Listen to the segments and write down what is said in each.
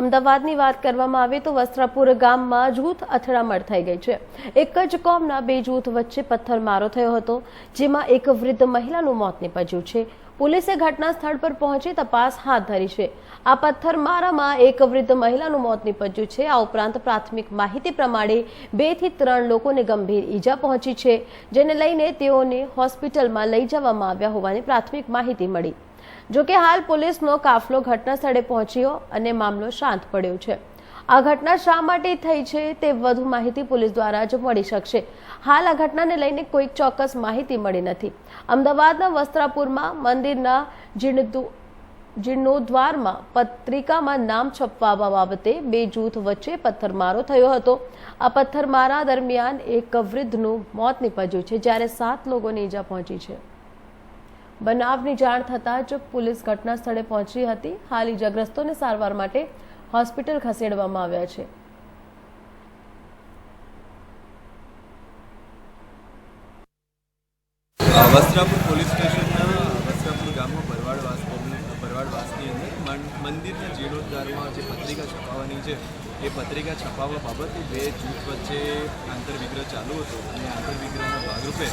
અમદાવાદની વાત કરવામાં આવે તો વસ્ત્રાપુર ગામમાં જૂથ અથડામણ થઈ ગઈ છે. એક જ કોમના બે જૂથ વચ્ચે પથ્થરમારો થયો હતો, જેમાં એક વૃદ્ધ મહિલાનું મોત નિપજ્યું છે. પોલીસે ઘટના સ્થળ પર પહોંચી તપાસ હાથ ધરી છે. આ પથ્થરમારામાં એક વૃદ્ધ મહિલાનું મોત નિપજ્યું છે. આ ઉપરાંત પ્રાથમિક માહિતી પ્રમાણે બેથી ત્રણ લોકોને ગંભીર ઈજા પહોંચી છે, જેને લઈને તેઓને હોસ્પિટલમાં લઈ જવામાં આવ્યા હોવાની પ્રાથમિક માહિતી મળી. જોકે હાલ પોલીસનો કાફલો ઘટના સ્થળે પહોંચ્યો અને મામલો શાંત પડ્યો છે. આ ઘટના શા માટે થઈ છે તે વધુ માહિતી પોલીસ દ્વારા જ મળી શકશે. હાલ આ ઘટનાને લઈને કોઈ ચોક્કસ માહિતી મળી નથી. અમદાવાદના વસ્ત્રાપુરમાં મંદિરના જીર્ણદુ, જીર્ણોદ્વારમાં પત્રિકામાં નામ છપવાવા બાબતે બે જૂથ વચ્ચે પથ્થરમારો થયો હતો. આ પથ્થરમારા દરમિયાન એક વૃદ્ધનું મોત નીપજ્યું છે, જ્યારે સાત લોકોને ઈજા પહોંચી છે. બનાવની જાણ થતાં જ પોલીસ ઘટના સ્થળે પહોંચી હતી. હાલ ઇજાગ્રસ્તોને સારવાર માટે હોસ્પિટલ ખસેડવામાં આવ્યા છે. વસ્ત્રાપુર પોલીસ સ્ટેશનના વસ્ત્રાપુર ગામમાં ભરવાડ વાસ ભરવાડ વાસની અંદર મંદિરના જીર્ણોદ્ધારમાં જે પત્રિકા છપાવવાની છે એ પત્રિકા છપાવવા બાબતે બે જૂથ વચ્ચે આંતરવિગ્રહ ચાલુ હતો અને આંતરવિગ્રહના ભાગરૂપે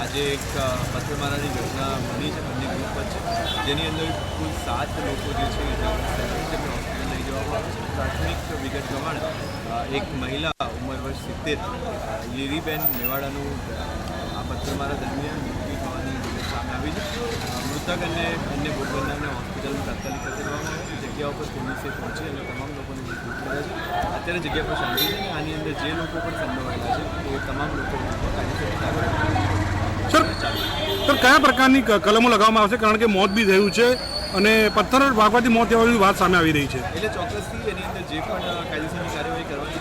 આજે એક પથ્થરમારાની ઘટના બની છે બંને ગ્રુપ વચ્ચે, જેની અંદર કુલ સાત લોકો જે છે થયા તેમને હોસ્પિટલ લઈ જવામાં આવે છે. પ્રાથમિક વિગત પ્રમાણે એક મહિલા ઉંમર વર્ષ સિત્તેર લીલીબેન મેવાડાનું આ પથ્થરમારા દરમિયાન મૃત્યુ થવાની સામે આવી છે. મૃતક અને અન્ય ભોગ બનનારને હોસ્પિટલમાં તાત્કાલિક ખસેડવામાં આવ્યા. જગ્યા ઉપર પોલીસે પહોંચી અને તમામ લોકોને કર્યા છે અત્યારે જગ્યા પર શાંતિ છે અને આની અંદર જે લોકો પણ સંડોવાયેલા છે એ તમામ લોકો સર કયા પ્રકારની કલમો લગાવવામાં આવશે? કારણ કે મોત બી થયું છે અને પથ્થર વાગવાથી મોત થવાની વાત સામે આવી રહી છે. એટલે ચોક્કસથી એની અંદર જે પણ કાયદેસરની કાર્યવાહી કરવાની